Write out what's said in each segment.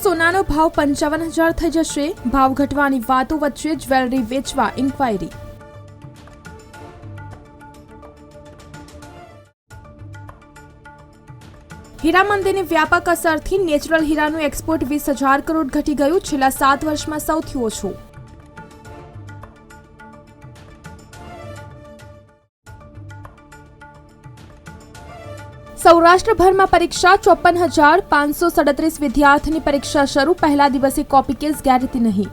સોનાનો ભાવ પંચાવન હજાર થઈ જશે, ભાવ ઘટવાની વાતો વચ્ચે જ્વેલરી વેચવા ઇન્ક્વાયરી હીરા મંદિરની વ્યાપક અસરથી નેચરલ હીરાનું એક્સપોર્ટ વીસ હજાર કરોડ ઘટી ગયું. છેલ્લા સાત વર્ષમાં સૌથી ઓછું. સૌરાષ્ટ્રભરમાં પરીક્ષા ચોપન હજાર પાંચસો સડત્રીસ વિદ્યાર્થીની પરીક્ષા શરૂ. પહેલા દિવસે કોપી કેસ ગેરરીતિ નહીં.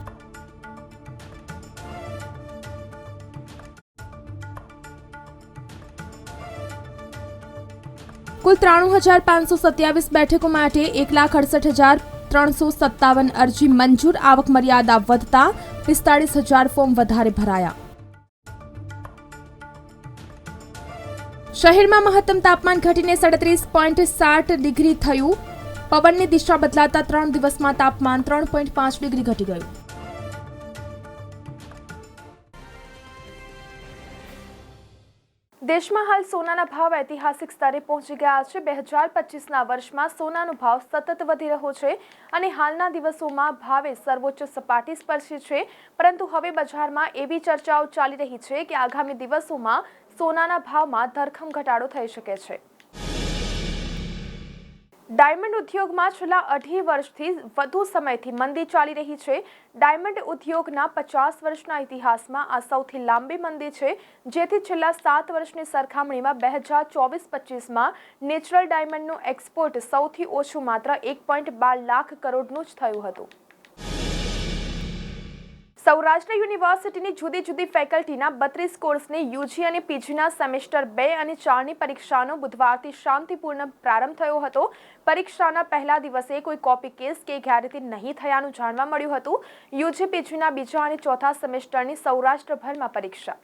કુલ ત્રાણું હજાર પાંચસો સત્યાવીસ બેઠકો માટે એક લાખ અડસઠ હજાર ત્રણસો સત્તાવન અરજી મંજૂર. આવક મર્યાદા વધતા પિસ્તાળીસ હજાર ફોર્મ વધારે ભરાયા. શહેરમાં મહત્તમ તાપમાન ઘટીને સાડત્રીસ પોઈન્ટ સાત ડિગ્રી થયું. પવનની દિશા બદલાતા ત્રણ દિવસમાં તાપમાન ત્રણ પોઈન્ટ પાંચ ડિગ્રી ઘટી ગયું. દેશમાં હાલ સોનાના ભાવ ઐતિહાસિક સ્તરે પહોંચી ગયા છે. બે હજાર પચીસના વર્ષમાં સોનાનો ભાવ સતત વધી રહ્યો છે અને હાલના દિવસોમાં ભાવે સર્વોચ્ચ સપાટી સ્પર્શી છે. પરંતુ હવે બજારમાં એવી ચર્ચાઓ ચાલી રહી છે કે આગામી દિવસોમાં સોનાના ભાવમાં ધરખમ ઘટાડો થઈ શકે છે. ડાયમંડ ઉદ્યોગમાં છેલ્લા અઢી વર્ષથી વધુ સમયથી મંદી ચાલી રહી છે. ડાયમંડ ઉદ્યોગના પચાસ વર્ષના ઇતિહાસમાં આ સૌથી લાંબી મંદી છે, જેથી છેલ્લા સાત વર્ષની સરખામણીમાં બે હજાર ચોવીસ પચીસમાં નેચરલ ડાયમંડનું એક્સપોર્ટ સૌથી ઓછું માત્ર એક પોઈન્ટ બાર લાખ કરોડનું જ થયું હતું. સૌરાષ્ટ્ર યુનિવર્સિટીની જુદી જુદી ફેકલ્ટીના બત્રીસ કોર્સની યુજી અને પીજીના સેમેસ્ટર બે અને ચારની પરીક્ષાનો બુધવારથી શાંતિપૂર્ણ પ્રારંભ થયો હતો. પરીક્ષાના પહેલા દિવસે કોઈ કોપી કેસ કે ગેરરીતિ નહીં થયાનું જાણવા મળ્યું હતું. યુજી, પીજીના બીજા અને ચોથા સેમેસ્ટરની સૌરાષ્ટ્રભરમાં પરીક્ષા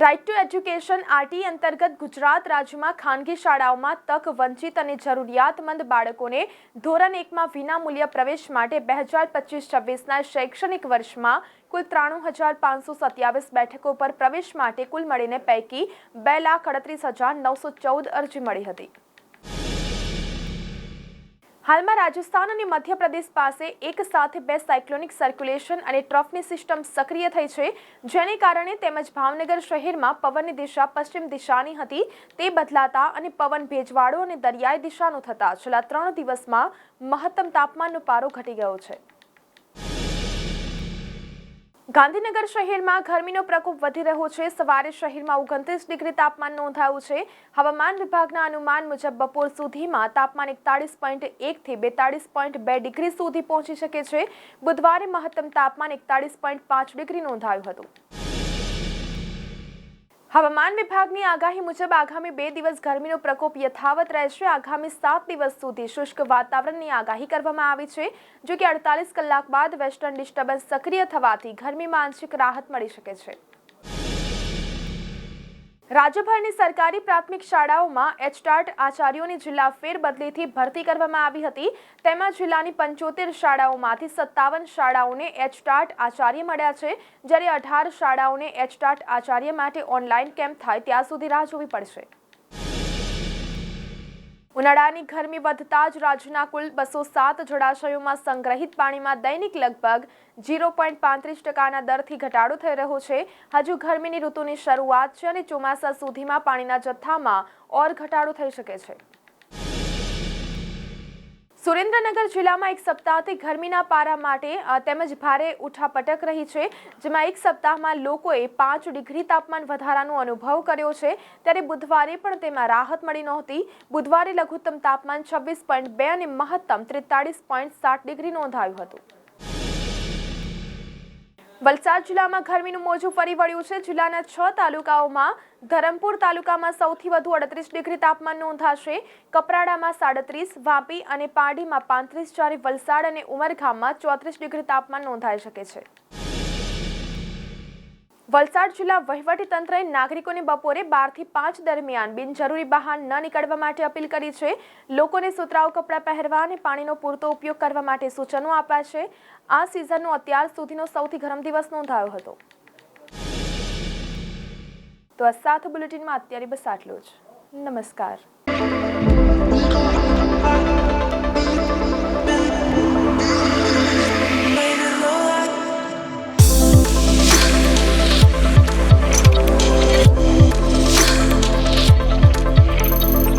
રાઇટ ટુ એજ્યુકેશન આરટી અંતર્ગત ગુજરાત રાજ્યમાં ખાનગી શાળાઓમાં તક વંચિત અને જરૂરિયાતમંદ બાળકોને ધોરણ એકમાં વિનામૂલ્ય પ્રવેશ માટે બે હજાર પચીસ છવ્વીસના શૈક્ષણિક વર્ષમાં કુલ ત્રાણું હજાર પાંચસો સત્યાવીસ બેઠકો પર પ્રવેશ માટે કુલ મળીને પૈકી બે લાખ અડત્રીસ હજાર નવસો ચૌદ અરજી મળી હતી. હાલમાં રાજસ્થાન અને મધ્યપ્રદેશ પાસે એક સાથે બે સાયક્લોનિક સર્ક્યુલેશન અને ટ્રફની સિસ્ટમ સક્રિય થઈ છે, જેને કારણે તેમજ ભાવનગર શહેરમાં પવનની દિશા પશ્ચિમ દિશાની હતી. તે બદલાતા અને પવન ભેજવાળો અને દરિયાઈ દિશાનો થતા છેલ્લા ત્રણ દિવસમાં મહત્તમ તાપમાનનો પારો ઘટી ગયો છે. ગાંધીનગર શહેરમાં ગરમીનો પ્રકોપ વધી રહ્યો છે. સવારે શહેરમાં ઓગણત્રીસ ડિગ્રી તાપમાન નોંધાયું છે. હવામાન વિભાગના અનુમાન મુજબ બપોર સુધીમાં તાપમાન એકતાળીસ પોઈન્ટ એકથી બેતાળીસ પોઈન્ટ બે ડિગ્રી સુધી પહોંચી શકે છે. બુધવારે મહત્તમ તાપમાન એકતાળીસ પોઈન્ટ પાંચ ડિગ્રી નોંધાયું હતું. હવામાન વિભાગની આગાહી મુજબ આગામી બે દિવસ ગરમીનો પ્રકોપ યથાવત રહેશે. આગામી સાત દિવસ સુધી શુષ્ક વાતાવરણની આગાહી કરવામાં આવી છે. જો કે અડતાલીસ કલાક બાદ વેસ્ટર્ન ડિસ્ટર્બન્સ સક્રિય થવાથી ગરમીમાં આંશિક રાહત મળી શકે છે. રાજ્યભરની સરકારી પ્રાથમિક શાળાઓમાં એચટાટ આચાર્યોની જિલ્લા ફેરબદલીથી ભરતી કરવામાં આવી હતી. તેમાં જિલ્લાની પંચોતેર શાળાઓમાંથી સત્તાવન શાળાઓને એચટાટ આચાર્ય મળ્યા છે. જ્યારે અઢાર શાળાઓને એચટાટ આચાર્ય માટે ઓનલાઈન કેમ્પ થાય, ત્યાં સુધી રાહ જોવી પડશે. ઉનાળાની ગરમી વધતા જ રાજ્યના કુલ બસો સાત જળાશયોમાં સંગ્રહિત પાણીમાં દૈનિક લગભગ ઝીરો પોઈન્ટ પાંત્રીસ ટકાના દરથી ઘટાડો થઈ રહ્યો છે. હજુ ગરમીની ઋતુની શરૂઆત છે અને ચોમાસા સુધીમાં પાણીના જથ્થામાં ઓર ઘટાડો થઈ શકે છે. સુરેન્દ્રનગર જિલ્લામાં એક સપ્તાહથી ગરમીના પારા માટે તેમજ ભારે ઉઠાપટક રહી છે, જેમાં એક સપ્તાહમાં લોકોએ પાંચ ડિગ્રી તાપમાન વધારાનો અનુભવ કર્યો છે. ત્યારે બુધવારે પણ તેમાં રાહત મળી નહોતી. બુધવારે લઘુત્તમ તાપમાન છવ્વીસ પોઈન્ટ બે અને મહત્તમ ત્રેતાળીસ પોઈન્ટ સાત ડિગ્રી નોંધાયું હતું. વલસાડ જિલ્લામાં ગરમીનું મોજું ફરી વળ્યું છે. જિલ્લાના છ તાલુકાઓમાં ધરમપુર તાલુકામાં સૌથી વધુ અડત્રીસ ડિગ્રી તાપમાન નોંધાશે. કપરાડામાં સાડત્રીસ, વાપી અને પારડીમાં પાંત્રીસ. જ્યારે વલસાડ અને ઉમરગામમાં ચોત્રીસ ડિગ્રી તાપમાન નોંધાઈ શકે છે. વલસાડ જિલ્લા વહીવટી તંત્રએ નાગરિકોને બપોરે બારથી પાંચ દરમિયાન બિનજરૂરી બહાર ન નીકળવા માટે અપીલ કરી છે. લોકોને સુતરાઉ કપડાં પહેરવા અને પાણીનો પૂરતો ઉપયોગ કરવા માટે સૂચનો આપ્યા છે. આ સિઝનનો અત્યાર સુધીનો સૌથી ગરમ દિવસ નોંધાયો હતો. તો આ સાથ બુલેટિનમાં અત્યારે બસ આટલું જ. નમસ્કાર.